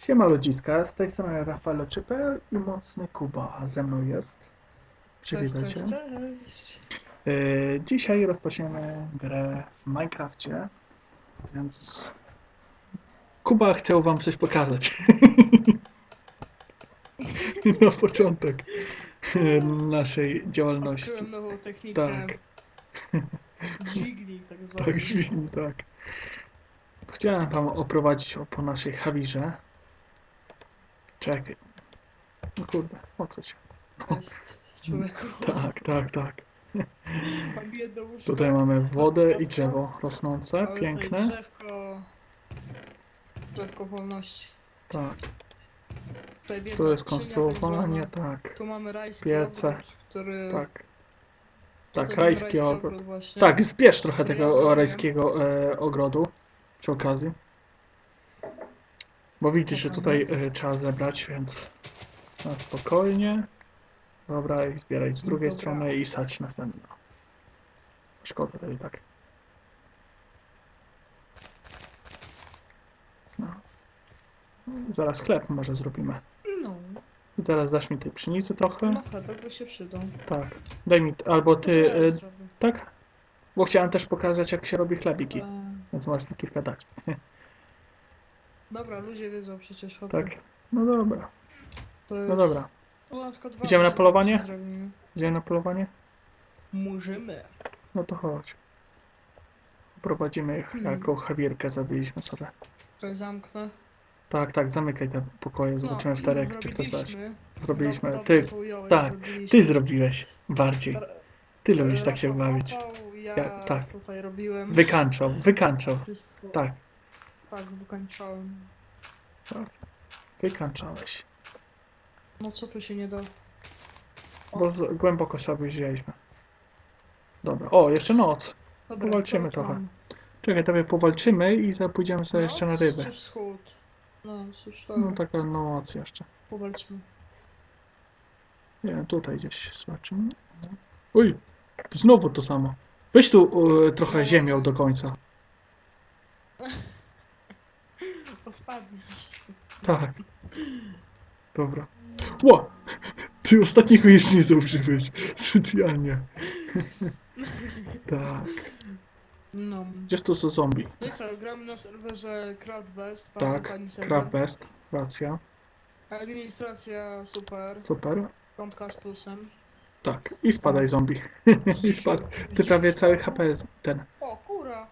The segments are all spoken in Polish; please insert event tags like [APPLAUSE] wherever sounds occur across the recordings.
Siema ludziska, z tej strony Rafael Czypel i Mocny Kuba ze mną jest. Się. cześć. Yy, dzisiaj rozpoczniemy grę w Minecrafcie, więc Kuba chciał wam coś pokazać. [LAUGHS] Na początek yy, naszej działalności. Odkryłem nową technikę Tak, dźwigni, tak zwanej. tak, świn, tak. Chciałem wam oprowadzić po naszej Hawirze. Czekaj. No kurde, odwróć się. Człowieku. [LAUGHS] Tak, tak, tak. Mam jedno łóżko, Tutaj mamy wodę i drzewo rosnące, a tutaj piękne. Drzewko... Drzewko wolności. Tak, Tutaj biedna tu jest skrzynia konstruowanie, tak zwana. tak, Tu mamy rajski Piece. ogród, który... tak. Tak, mamy rajski ogród. właśnie. Tak, zbierz trochę tego rajskiego e, ogrodu przy okazji. Bo widzisz, że tutaj e, trzeba zebrać, więc na spokojnie. Dobra, i zbieraj z drugiej Dobra. strony i sać następną. Szkoda tutaj tak. No. Zaraz chleb może zrobimy. No, I teraz dasz mi tej pszenicy trochę. no chlebek by się przydał. Tak. Daj mi, albo ty, ja zrobię. tak? Bo chciałem też pokazać, jak się robi chlebiki. E, Więc masz mi kilka dać. [LAUGHS] Dobra, ludzie wiedzą przecież chłopie. Tak. No dobra. To No jest... dobra. O, na przykład dwa Idziemy na polowanie? zrobimy. Idziemy na polowanie? Możemy. No to chodź. Prowadzimy ich Hmm. jako chawierkę, zabiliśmy sobie. To zamknę. Tak, tak, zamykaj te pokoje, zobaczymy no, wtedy, i jak czy ktoś dać. zrobiliśmy. Zrobiliśmy. Ty, tak, ty zrobiłeś bardziej. Ty lubisz tak się bawić. Ja, Ja- tak. tutaj robiłem. Wykańczał, wykańczał. Wszystko. Tak, Tak, wykańczałem. tak. Wykańczałeś. No co tu się nie da? O, Bo z, głęboko sobie wzięliśmy. Dobra, o, jeszcze noc. dobra, powalczymy trochę. Czekaj, tobie powalczymy i zaraz pójdziemy sobie jeszcze na Noc ryby. czy wschód? No, No taka noc jeszcze. powalczmy. Nie wiem, tutaj gdzieś zobaczymy. Uj, znowu to samo. Weź tu e, trochę No. ziemią do końca. [LAUGHS] To spadniesz. Tak. Dobra. Ło! Ty ostatniego jeszcze nie zużyłeś. Specjalnie. tak. No. Gdzież tu są zombie? No i co, gramy na serwerze Crowdbest. Tak, Crab Best. Racja. Administracja super. Super. Piątka z plusem. Tak. I spadaj zombie. [LAUGHS] I spadł. Ty prawie cały HP ten. O, kura!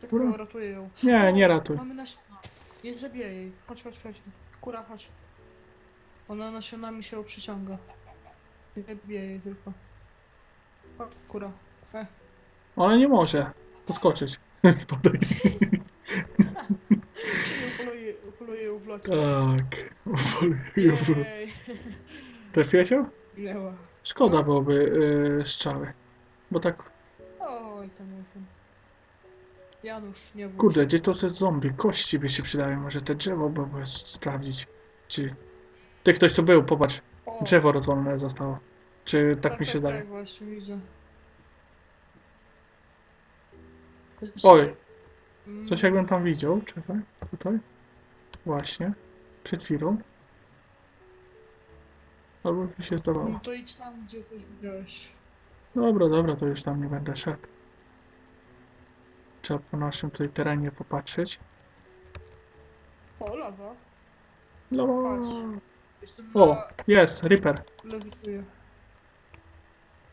Tak Kura? ratuję ją. Nie, nie ratuj. Mamy nasiona. Nie zabiję jej. Chodź, chodź, chodź. Kura, chodź. Ona nasionami się przyciąga. Nie zabiję jej tylko. Chodź, kura. E, Ona nie może podskoczyć. [LAUGHS] Spadaj. upoluję, upoluję ją w locie. tak. Ojej. Jej. Trafiłeś ją? Miała. Szkoda byłoby yy, strzały. Bo tak, oj, tam. Janusz, nie bój kurde, gdzie to te zombie? Kości by się przydały, może te drzewo by było sprawdzić. Czy... Ty, ktoś tu był, popatrz. O, Drzewo rozwalone zostało. Czy tak mi się tak, zdaje? Tak, właśnie widzę. Oj. Mm, Coś jakbym tam widział, czekaj, tutaj. Właśnie, przed chwilą. Albo mi się zdawało. No to idź tam, gdzie coś widziałeś. Dobra, dobra, to już tam nie będę szedł. Trzeba po naszym tutaj terenie popatrzeć. O, lawa. Jestem o, na... jest, Reaper. lewituję.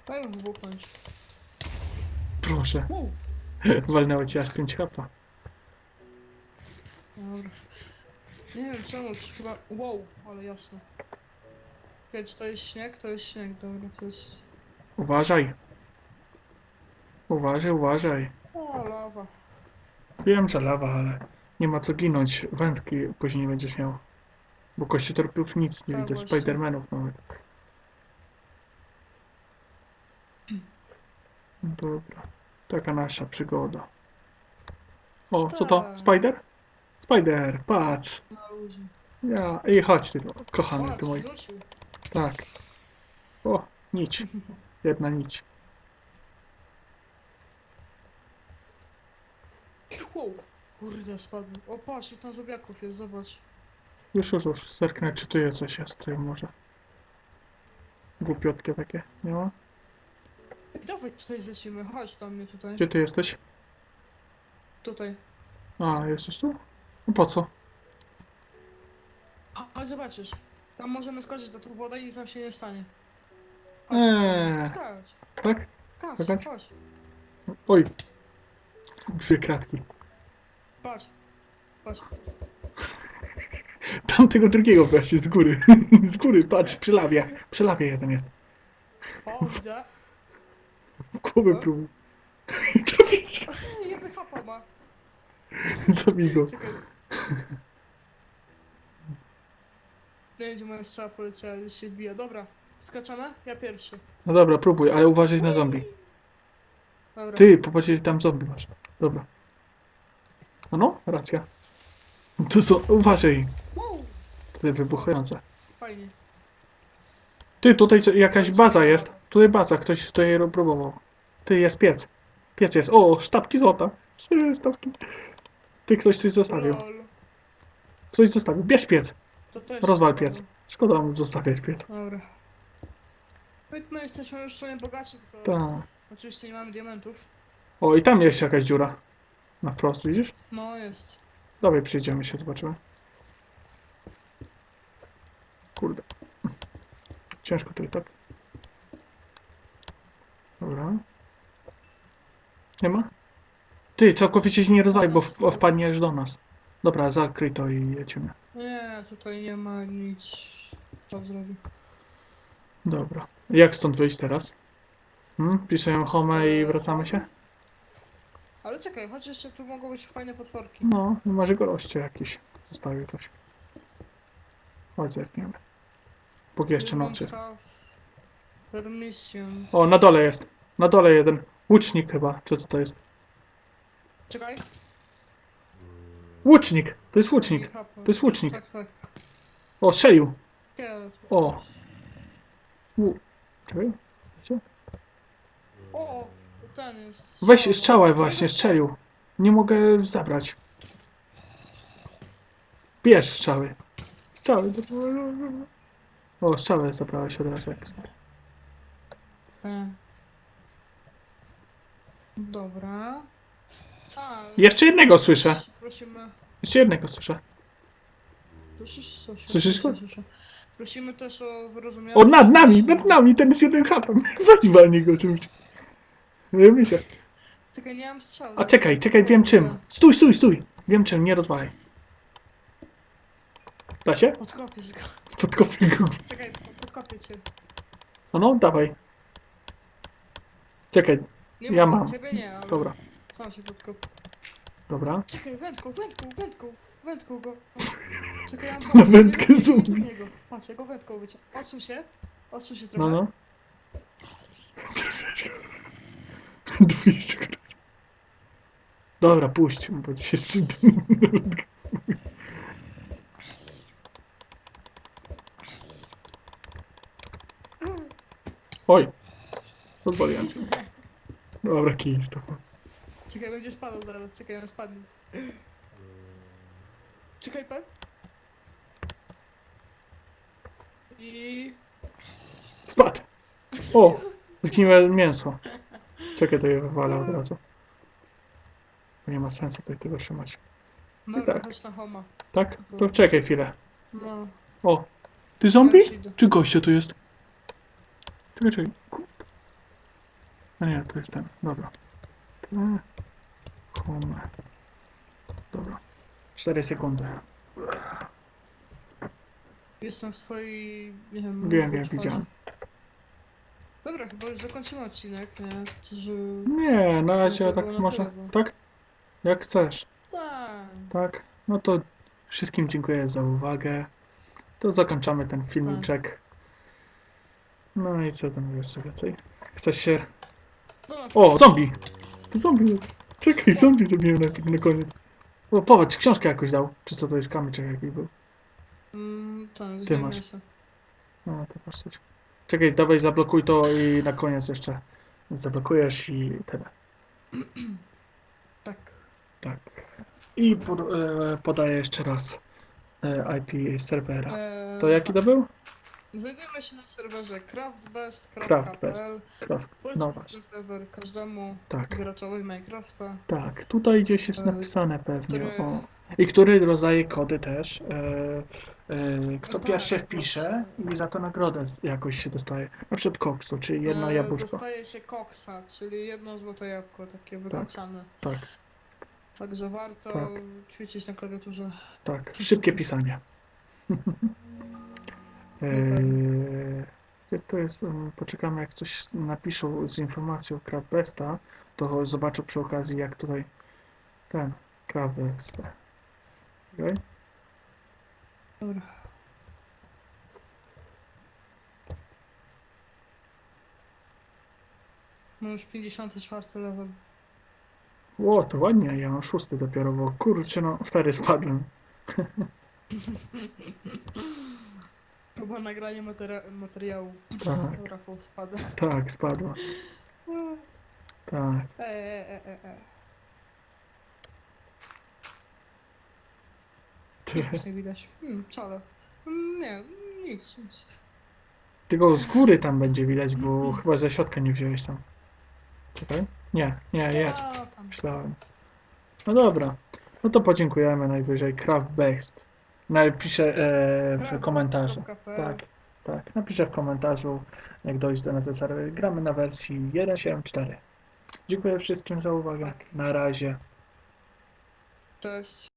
Daj ją wybuchnąć. Proszę, Wow. [LAUGHS] walnęło ci aż 5 HP. Dobra. Nie wiem czemu, czy chyba... Wow, ale jasno. Czekaj, czy to jest śnieg? To jest śnieg, dobra, to jest... Uważaj. Uważaj, uważaj. O, lawa. Wiem, że lawa, ale nie ma co ginąć. Wędki później nie będziesz miał. Bo kościotorpów nic nie Tak, właśnie. Spidermanów nawet. Dobra. Taka nasza przygoda. O, co to? Tak. Spider? Spider, patrz. Na. Ja. I chodź ty, kochany O, ty mój. wrócił. Tak. O, nić. Jedna nić. Wow. Kurde, spadł. O, patrz, tam zobiaków jest, zobacz. Już, już, już. Zerknę, czy tu jest coś jest tutaj może. Głupiotkie takie, nie ma? Dawaj tutaj zlecimy, chodź do mnie tutaj. Gdzie ty jesteś? Tutaj. A, jesteś tu? No po co? A, ale zobaczysz. Tam możemy skoczyć do tych wodę i nic nam się nie stanie. Chodź. Eee, Skacz, tak? skacz, Skakać? chodź. Oj. Dwie kratki. Patrz. Patrz. Tamtego drugiego właśnie, z góry. [LAUGHS] z góry, patrz, przy lawie. Przy lawie jeden jest. O, widzę. W głowę O. próbuj. Trafić. Jeden hapa ma. Zabij go. Czekaj. Nie wiem, gdzie moja strzała poleciała, gdzieś się wbija. Dobra, skaczamy? Ja pierwszy. No dobra, próbuj, ale uważaj na zombie. Dobra. Ty, popatrz, tam zombie masz. Dobra. No, no, racja. To są, uważaj, Wow, jest wybuchające. fajnie. Ty, tutaj co- jakaś baza jest. Tutaj baza, ktoś tutaj ro- próbował. Ty, jest piec. Piec jest. O, sztabki złota. Trzy Sztabki. Ty, ktoś coś zostawił. Lol. Ktoś zostawił. Bierz piec. To też Rozwal piec. Szkoda mu zostawiać piec. Dobra. My jesteśmy już w sumie bogaci, tylko Tak. oczywiście nie mamy diamentów. O, i tam jest jakaś dziura. Na wprost, widzisz? No jest. Dawaj, przyjdziemy się, zobaczymy. Kurde. Ciężko tu i tak. Dobra. Nie ma? Ty, całkowicie się nie rozwali, bo w- wpadniesz do nas. Dobra, zakryj to i jedziemy. Nie, tutaj nie ma nic. Co zrobi? Dobra. Jak stąd wyjść teraz? Hmm? Pisujemy home i wracamy się? Ale czekaj, choć jeszcze tu mogą być fajne potworki. No, może goście jakiś. Zostawił coś. Chodź, zerkniemy. Póki jeszcze noc jest. Permission. O, na dole jest. Na dole jeden. Łucznik chyba. Czy co to jest? Czekaj. Łucznik! To jest łucznik. To jest łucznik. Tak, tak. O, strzelił. O. U. Czekaj. Wiecie? O, Weź strzałę właśnie, strzelił. Nie mogę zabrać. Bierz strzały. Strzały. O, strzałę zabrałeś od razu. jak- E. Dobra. A, Jeszcze jednego słyszę. Prosimy. Jeszcze jednego słyszę. Słyszysz coś? Słyszysz go? Słyszę. Prosimy też o wyrozumienie. O, nad nami, nad nami, ten jest jeden chatem. [LAUGHS] Weź walnij go czymś. Nie mi się. Czekaj, nie mam strzału. A czekaj, czekaj, wiem czym. Stój, stój, stój. Wiem czym, nie rozwalaj. Da się? Podkopię go. Podkopię go. Czekaj, podkopię cię. No, no, dawaj. Czekaj, Nie Ja mam. Ciebie nie, ale dobra, sam się podkopię. dobra. Czekaj, wędką, wędką, wędką, wędką go. Czekaj, ja mam [LAUGHS] Na wędkę Nie, nie, nie, zombie. nie, nie, go. Patrz, ja go wędką wyciągnę. Odsuń się, odsuń się trochę. No, no. [LAUGHS] Dwieście razy. Dobra, puść, bo ci się Oj, pozwoliłem cię. Dobra, kij z tobą. Czekaj, będzie spadał zaraz, czekaj, on spadnie. Czekaj, pan. I... Spadł. O, zgniłe mięso. Czekaj, to je wywalę od razu. Bo nie ma sensu tutaj tego trzymać. Dobra, tak. chodź na homa. Tak? To czekaj chwilę. No. O, ty zombie? Idę. Czy goście tu jest? Czekaj, czekaj. A nie, to jest ten. Dobra. Te, Home. Dobra. 4 sekundy. Jestem w twojej... nie wiem... Wiem, wiem, widziałem. Dobra, chyba już zakończymy odcinek, nie? Że... Nie, na razie tak było na może. tyle, bo- Tak? Jak chcesz. Tak. Tak? No to wszystkim dziękuję za uwagę. To zakończamy ten filmiczek. No i co tam jeszcze więcej? Chcesz się... No, na O, zombie! Zombie! Czekaj, zombie zrobiłem na, na koniec. O, popatrz, książkę jakoś dał. Czy co to jest kamyczek jaki był? Mm, ten, Ty masz. No, to masz coś. Czekaj, dawaj zablokuj to i na koniec jeszcze zablokujesz i tyle. Tak. Tak. I pod, e, podaję jeszcze raz e, IP serwera. Eee, To jaki to był? Znajdujemy się na serwerze craftbest.pl. Craftbest. Craft. No właśnie. serwer każdemu Tak, graczowi Minecrafta. tak. Tutaj gdzieś jest E, napisane pewnie. który- O. I który rozdaje kody też. E, e, kto No pierwszy tak, wpisze i za to nagrodę jakoś się dostaje. Na przykład koksu, czyli jedno Eee, jabłuszko. Dostaje się koksa, czyli jedno złote jabłko, takie wykańczane. Tak, Także warto Tak. ćwiczyć na klawiaturze. tak. Szybkie pisanie. [LAUGHS] Eee, Gdzie to jest? Poczekamy, jak coś napiszą z informacją Craftbesta, to zobaczę przy okazji, jak tutaj ten Craftbest. Okay? Dobra. No już 54 level. Ło, to ładnie, ja mam szósty dopiero, bo kurczę, no wtedy spadłem. [LAUGHS] Chyba nagranie materi- materiału. Tak, Rafał spada. tak, spadła. [LAUGHS] Tak. E, e, e, e, Nic nie widać. Hmm, wcale. Hmm, nie, nic, nic. Tylko z góry tam będzie widać, bo chyba ze środka nie wziąłeś tam. Czekaj. Nie, nie, jest. A, tam. Myślałem. No dobra. No to podziękujemy najwyżej. Craft Best. Napiszę e, w komentarzu. Tak, tak. Napiszę w komentarzu, jak dojść do serweru. Gramy na wersji 1.7.4. Dziękuję wszystkim za uwagę. Tak. Na razie. Cześć.